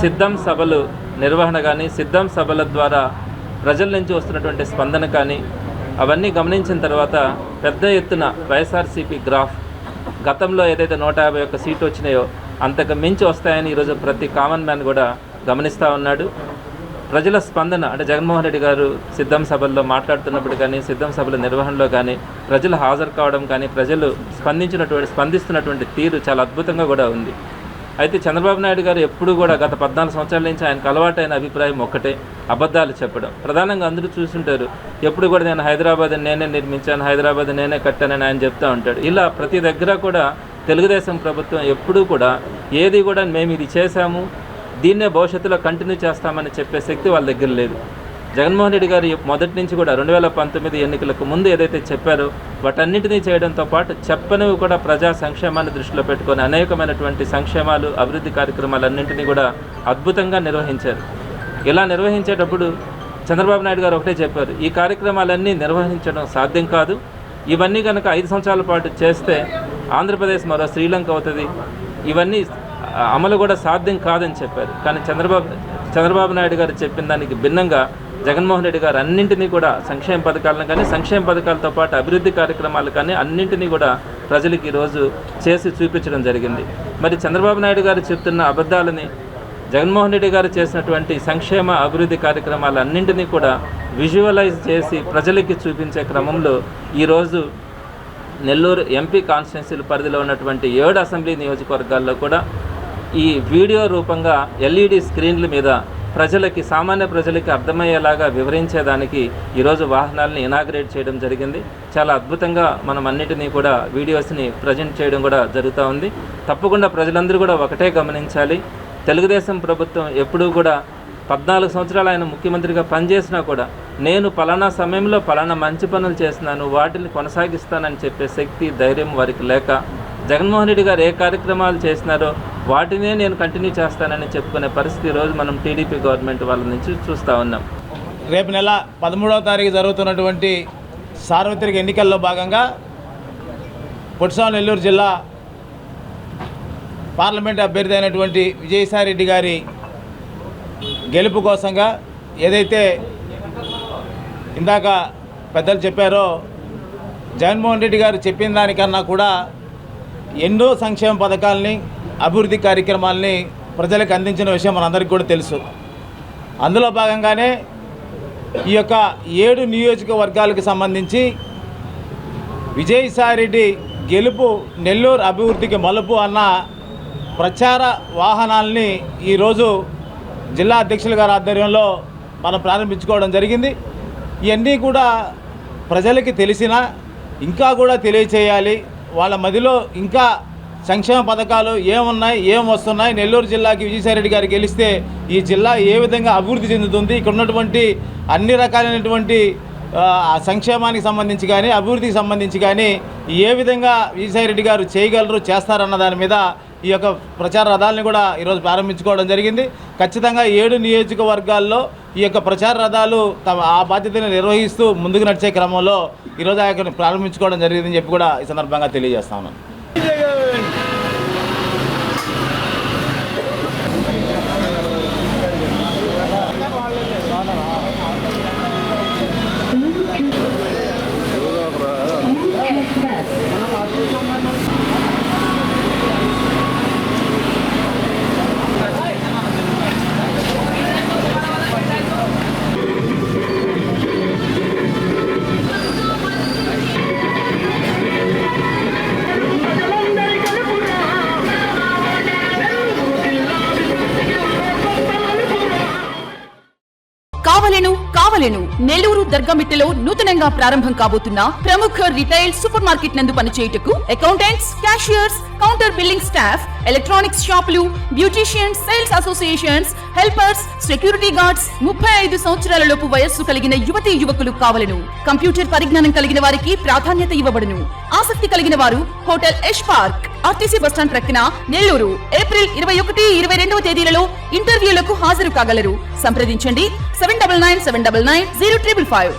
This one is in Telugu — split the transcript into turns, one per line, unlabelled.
సిద్ధం సభలు నిర్వహణ కానీ సిద్ధం సభల ద్వారా ప్రజల నుంచి వస్తున్నటువంటి స్పందన కానీ అవన్నీ గమనించిన తర్వాత పెద్ద ఎత్తున వైఎస్ఆర్సీపీ గ్రాఫ్ గతంలో ఏదైతే నూట యాభై ఒక్క సీట్లు వచ్చినాయో అంతకు మించి వస్తాయని ఈరోజు ప్రతి కామన్ మ్యాన్ కూడా గమనిస్తూ ఉన్నాడు. ప్రజల స్పందన అంటే జగన్మోహన్ రెడ్డి గారు సిద్ధం సభల్లో మాట్లాడుతున్నప్పుడు కానీ సిద్ధం సభల నిర్వహణలో కానీ ప్రజలు హాజరు కావడం కానీ ప్రజలు స్పందించినటువంటి స్పందిస్తున్నటువంటి తీరు చాలా అద్భుతంగా కూడా ఉంది. అయితే చంద్రబాబు నాయుడు గారు ఎప్పుడు కూడా గత పద్నాలుగు సంవత్సరాల నుంచి ఆయనకు అలవాటైన అభిప్రాయం ఒక్కటే అబద్ధాలు చెప్పడం. ప్రధానంగా అందరూ చూసుంటారు ఎప్పుడు కూడా నేను హైదరాబాద్ నేనే నిర్మించాను హైదరాబాద్ నేనే కట్టానని ఆయన చెప్తూ ఉంటాడు. ఇలా ప్రతి దగ్గర కూడా తెలుగుదేశం ప్రభుత్వం ఎప్పుడూ కూడా ఏది కూడా మేము ఇది చేశాము దీన్నే భవిష్యత్తులో కంటిన్యూ చేస్తామని చెప్పే శక్తి వాళ్ళ దగ్గర లేదు. జగన్మోహన్ రెడ్డి గారు మొదటి నుంచి కూడా రెండు వేల పంతొమ్మిది ఎన్నికలకు ముందు ఏదైతే చెప్పారో వాటన్నింటినీ చేయడంతో పాటు చెప్పనివి కూడా ప్రజా సంక్షేమాన్ని దృష్టిలో పెట్టుకొని అనేకమైనటువంటి సంక్షేమాలు అభివృద్ధి కార్యక్రమాలన్నింటినీ కూడా అద్భుతంగా నిర్వహించారు. ఇలా నిర్వహించేటప్పుడు చంద్రబాబు నాయుడు గారు ఒకటే చెప్పారు ఈ కార్యక్రమాలన్నీ నిర్వహించడం సాధ్యం కాదు. ఇవన్నీ కనుక ఐదు సంవత్సరాల పాటు చేస్తే ఆంధ్రప్రదేశ్ మరో శ్రీలంక అవుతుంది. ఇవన్నీ అమలు కూడా సాధ్యం కాదని చెప్పారు. కానీ చంద్రబాబు చంద్రబాబు నాయుడు గారు చెప్పిన దానికి భిన్నంగా జగన్మోహన్ రెడ్డి గారు అన్నింటినీ కూడా సంక్షేమ పథకాలను కానీ సంక్షేమ పథకాలతో పాటు అభివృద్ధి కార్యక్రమాలు కానీ అన్నింటినీ కూడా ప్రజలకు ఈరోజు చేసి చూపించడం జరిగింది. మరి చంద్రబాబు నాయుడు గారు చెప్తున్న అబద్ధాలని జగన్మోహన్ రెడ్డి గారు చేసినటువంటి సంక్షేమ అభివృద్ధి కార్యక్రమాలన్నింటినీ కూడా విజువలైజ్ చేసి ప్రజలకి చూపించే క్రమంలో ఈరోజు నెల్లూరు ఎంపీ కాన్స్టిట్యున్సీల పరిధిలో ఉన్నటువంటి ఏడు అసెంబ్లీ నియోజకవర్గాల్లో కూడా ఈ వీడియో రూపంగా ఎల్ఈడి స్క్రీన్ల మీద ప్రజలకి సామాన్య ప్రజలకి అర్థమయ్యేలాగా వివరించేదానికి ఈరోజు వాహనాలని ఇనాగ్రేట్ చేయడం జరిగింది. చాలా అద్భుతంగా మనం అన్నిటినీ కూడా వీడియోస్ని ప్రజెంట్ చేయడం కూడా జరుగుతూ ఉంది. తప్పకుండా ప్రజలందరూ కూడా ఒకటే గమనించాలి. తెలుగుదేశం ప్రభుత్వం ఎప్పుడూ కూడా పద్నాలుగు సంవత్సరాలు ఆయన ముఖ్యమంత్రిగా పనిచేసినా కూడా నేను పలానా సమయంలో పలానా మంచి పనులు చేస్తున్నాను వాటిని కొనసాగిస్తానని చెప్పే శక్తి ధైర్యం వారికి లేక జగన్మోహన్ రెడ్డి గారు ఏ కార్యక్రమాలు చేసినారో వాటినే నేను కంటిన్యూ చేస్తానని చెప్పుకునే పరిస్థితి ఈరోజు మనం టీడీపీ గవర్నమెంట్ వాళ్ళ నుంచి చూస్తూ ఉన్నాం.
రేపు నెల పదమూడవ తారీఖు జరుగుతున్నటువంటి సార్వత్రిక ఎన్నికల్లో భాగంగా పొట్టిసాం నెల్లూరు జిల్లా పార్లమెంట్ అభ్యర్థి అయినటువంటి విజయసాయిరెడ్డి గారి గెలుపు కోసంగా ఏదైతే ఇందాక పెద్దలు చెప్పారో జగన్మోహన్ రెడ్డి గారు చెప్పిన దానికన్నా కూడా ఎన్నో సంక్షేమ పథకాలని అభివృద్ధి కార్యక్రమాలని ప్రజలకు అందించిన విషయం మనందరికీ కూడా తెలుసు. అందులో భాగంగానే ఈ యొక్క ఏడు నియోజకవర్గాలకు సంబంధించి విజయసాయిరెడ్డి గెలుపు నెల్లూరు అభివృద్ధికి మలుపు అన్న ప్రచార వాహనాల్ని ఈరోజు జిల్లా అధ్యక్షుల గారి ఆధ్వర్యంలో మనం ప్రారంభించుకోవడం జరిగింది. ఇవన్నీ కూడా ప్రజలకి తెలిసినా ఇంకా కూడా తెలియచేయాలి. వాళ్ళ మదిలో ఇంకా సంక్షేమ పథకాలు ఏమున్నాయి ఏం వస్తున్నాయి? నెల్లూరు జిల్లాకి విజయసాయిరెడ్డి గారు గెలిస్తే ఈ జిల్లా ఏ విధంగా అభివృద్ధి చెందుతుంది? ఇక్కడ ఉన్నటువంటి అన్ని రకాలైనటువంటి సంక్షేమానికి సంబంధించి కానీ అభివృద్ధికి సంబంధించి కానీ ఏ విధంగా విజయసాయిరెడ్డి గారు చేయగలరు చేస్తారన్న దాని మీద ఈ యొక్క ప్రచార రథాలని కూడా ఈరోజు ప్రారంభించుకోవడం జరిగింది. ఖచ్చితంగా ఏడు నియోజకవర్గాల్లో ఈ యొక్క ప్రచార రథాలు తమ ఆ బాధ్యతను నిర్వహిస్తూ ముందుకు నడిచే క్రమంలో ఈరోజు ఆ యొక్క ప్రారంభించుకోవడం జరిగిందని చెప్పి కూడా ఈ సందర్భంగా తెలియజేస్తా ఉన్నాను.
నెల్లూరు దర్గమిట్టలో నూతనంగా ప్రారంభం కాబోతున్న ప్రముఖ రిటైల్ సూపర్ మార్కెట్ నందు పనిచేయుటకు accountants cashiers counter billing staff electronics షాపులు beauticians sales associations helpers security guards ముప్పై ఐదు సంవత్సరాల లోపు వయస్సు కలిగిన యువతీ యువకులు కావలను. కంప్యూటర్ పరిజ్ఞానం కలిగిన వారికి ప్రాధాన్యత ఇవ్వబడును. ఆసక్తి కలిగిన వారు hotel Yash park RTC bus stand ప్రక్కన నెల్లూరు. ఏప్రిల్ ఇరవై ఒకటి ఇరవై రెండవ తేదీలలో ఇంటర్వ్యూలకు హాజరు కాగలరు. సంప్రదించండి seven double nine seven double nine zero triple five.